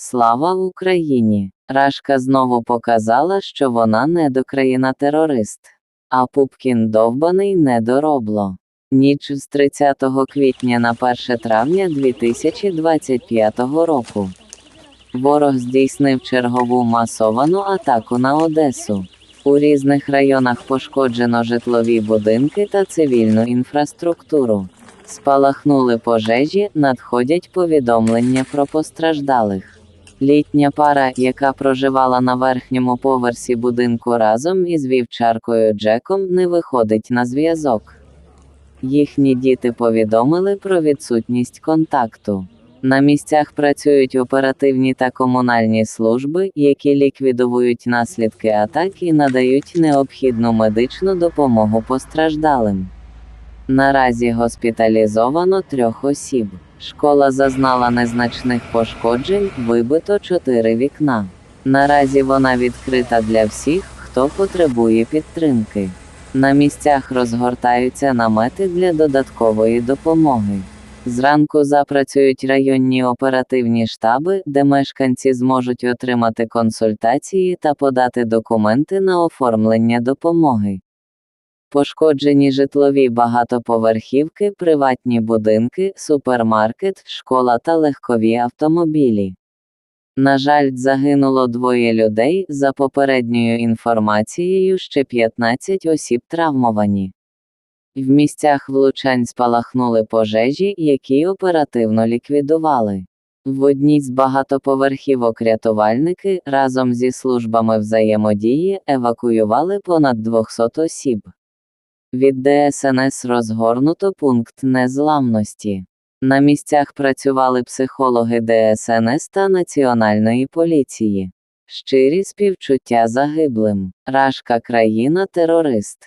Слава Україні! Рашка знову показала, що вона недокраїна терорист. А Пупкін довбаний недоробло. Ніч з 30 квітня на 1 травня 2025 року. Ворог здійснив чергову масовану атаку на Одесу. У різних районах пошкоджено житлові будинки та цивільну інфраструктуру. Спалахнули пожежі, надходять повідомлення про постраждалих. Літня пара, яка проживала на верхньому поверсі будинку разом із вівчаркою Джеком, не виходить на зв'язок. Їхні діти повідомили про відсутність контакту. На місцях працюють оперативні та комунальні служби, які ліквідовують наслідки атак і надають необхідну медичну допомогу постраждалим. Наразі госпіталізовано трьох осіб. Школа зазнала незначних пошкоджень, вибито чотири вікна. Наразі вона відкрита для всіх, хто потребує підтримки. На місцях розгортаються намети для додаткової допомоги. Зранку запрацюють районні оперативні штаби, де мешканці зможуть отримати консультації та подати документи на оформлення допомоги. Пошкоджені житлові багатоповерхівки, приватні будинки, супермаркет, школа та легкові автомобілі. На жаль, загинуло двоє людей, за попередньою інформацією, ще 15 осіб травмовані. В місцях влучань спалахнули пожежі, які оперативно ліквідували. В одній з багатоповерхівок рятувальники разом зі службами взаємодії евакуювали понад 200 осіб. Від ДСНС розгорнуто пункт незламності. На місцях працювали психологи ДСНС та Національної поліції. Щирі співчуття загиблим. Рашка країна терорист.